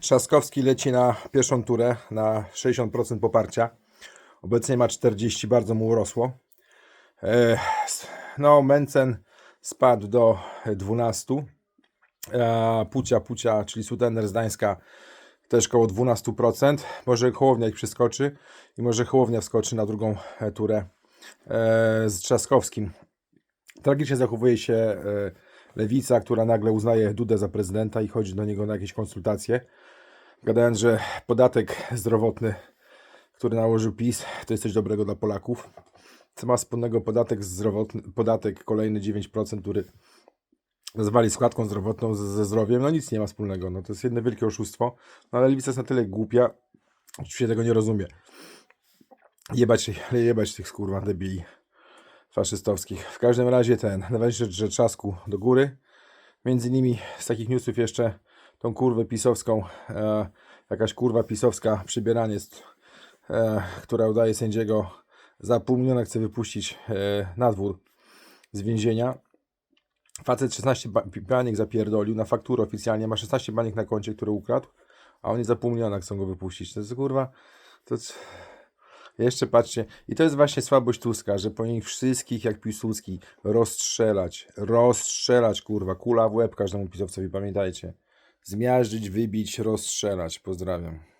Trzaskowski leci na pierwszą turę na 60% poparcia. Obecnie ma 40, bardzo mu urosło. E, No, Mencen spadł do 12. E, Pucia, Pucia, czyli Sutener z też koło 12%. Może Hołownia ich przeskoczy i może Hołownia wskoczy na drugą e, turę z Trzaskowskim. Tragicznie zachowuje się Lewica, która nagle uznaje Dudę za prezydenta i chodzi do niego na jakieś konsultacje. Gadając, że podatek zdrowotny, który nałożył PiS, to jest coś dobrego dla Polaków. Co ma wspólnego podatek zdrowotny, podatek kolejny 9%, który nazwali składką zdrowotną ze, zdrowiem, no nic nie ma wspólnego. No to jest jedno wielkie oszustwo. No ale Lewica jest na tyle głupia, oczywiście tego nie rozumie. Jebać, jebać tych skurwa debili faszystowskich. W każdym razie ten, najważniejsze, że trzasku do góry. Między innymi z takich newsów jeszcze tą kurwę pisowską, e, jakaś kurwa pisowska przybieraniec, e, która udaje sędziego za pół miliona chce wypuścić e, na dwór z więzienia. Facet 16 ba- baniek zapierdolił, na fakturę oficjalnie ma 16 baniek na koncie, które ukradł, a oni za pół miliona chcą go wypuścić. To jest kurwa, to jest... Jeszcze patrzcie, i to jest właśnie słabość Tuska, że powinien ich wszystkich jak Piłsudski rozstrzelać, rozstrzelać, kurwa, kula w łeb każdemu pisowcowi, pamiętajcie. Zmiażdżyć, wybić, rozstrzelać. Pozdrawiam.